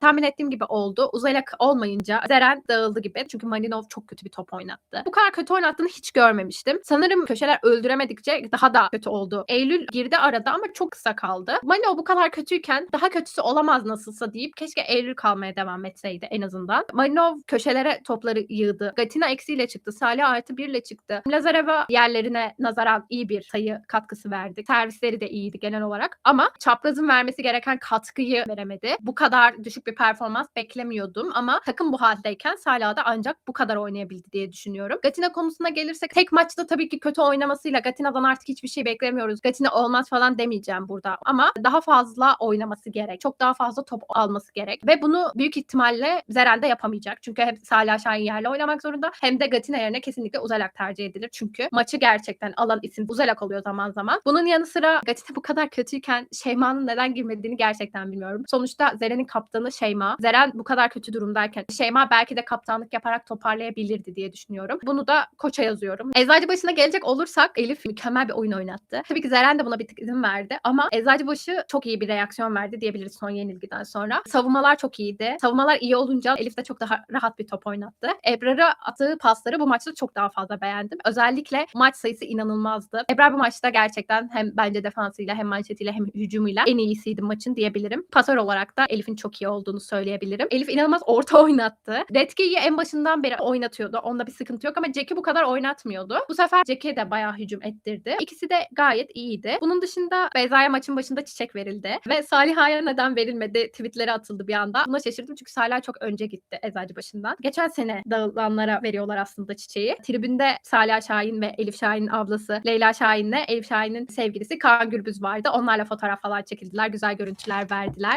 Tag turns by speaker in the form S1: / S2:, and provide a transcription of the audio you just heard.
S1: Tahmin ettiğim gibi oldu. Uzayla olmayınca Zeren dağıldı gibi. Çünkü Malinov çok kötü bir top oynattı. Bu kadar kötü oynattığını hiç görmemiştim. Sanırım köşeler öldüremedikçe daha da kötü oldu. Eylül girdi arada ama çok kısa kaldı. Malinov bu kadar kötüyken daha kötüsü olamaz nasılsa deyip keşke Eylül kalmaya devam etseydi en azından. Malinov köşelere topları yığdı. Gatina eksiyle çıktı. Salih artı birle çıktı. Lazareva yerlerine nazaran iyi bir sayı katkısı verdi. Servisleri de iyiydi genel olarak. Ama çaprazın vermesi gereken katkıyı veremedi. Bu kadar düşük bir performans beklemiyordum ama takım bu haldeyken Salih da ancak bu kadar oynayabildi diye düşünüyorum. Gatina konusuna gelirsek tek maçta tabii ki kötü oynamasıyla Gatina'dan artık hiçbir şey beklemiyoruz. Gatina olmaz falan demeyeceğim burada ama daha fazla oynaması gerek. Çok daha fazla top alması gerek ve bunu büyük ihtimalle Zeren de yapamayacak. Çünkü hem Salih Şahin yerle oynamak zorunda hem de Gatina yerine kesinlikle Uzalak tercih edilir. Çünkü maçı gerçekten alan isim Uzalak oluyor zaman zaman. Bunun yanı sıra Gatina bu kadar kötüyken Şeyma'nın neden girmediğini gerçekten bilmiyorum. Sonuçta Zeren'in kaptanı Şeyma. Zeren bu kadar kötü durumdayken Şeyma belki de kaptanlık yaparak toparlayabilirdi diye düşünüyorum. Bunu da koça yazıyorum. Eczacıbaşı'na gelecek olursak Elif mükemmel bir oyun oynattı. Tabii ki Zeren de buna bir tık izin verdi ama Eczacıbaşı çok iyi bir reaksiyon verdi diyebiliriz son yenilgiden sonra. Savunmalar çok iyiydi. Savunmalar iyi olunca Elif de çok daha rahat bir top oynattı. Ebrar'a attığı pasları bu maçta çok daha fazla beğendim. Özellikle maç sayısı inanılmazdı. Ebrar bu maçta gerçekten hem bence defansıyla hem manşetiyle hem hücumuyla en iyisiydi maçın diyebilirim. Pasör olarak da Elif'in çok iyi olduğunu söyleyebilirim. Elif inanılmaz orta oynattı. Redkey'i en başından beri oynatıyordu. Onda bir sıkıntı yok ama Jack'i bu kadar oynatmıyordu. Bu sefer Jack'e de bayağı hücum ettirdi. İkisi de gayet iyiydi. Bunun dışında Beyza'ya maçın başında çiçek verildi. Ve Saliha'ya neden verilmedi tweetleri atıldı bir anda. Buna şaşırdım çünkü Salih çok önce gitti eczacı başından. Geçen sene dağılanlara veriyorlar aslında çiçeği. Tribünde Salih Şahin ve Elif Şahin'in ablası Leyla Şahin'le Elif Şahin'in sevgilisi Kaan Gürbüz vardı. Onlarla fotoğraf falan çekildiler. Güzel görüntüler verdiler.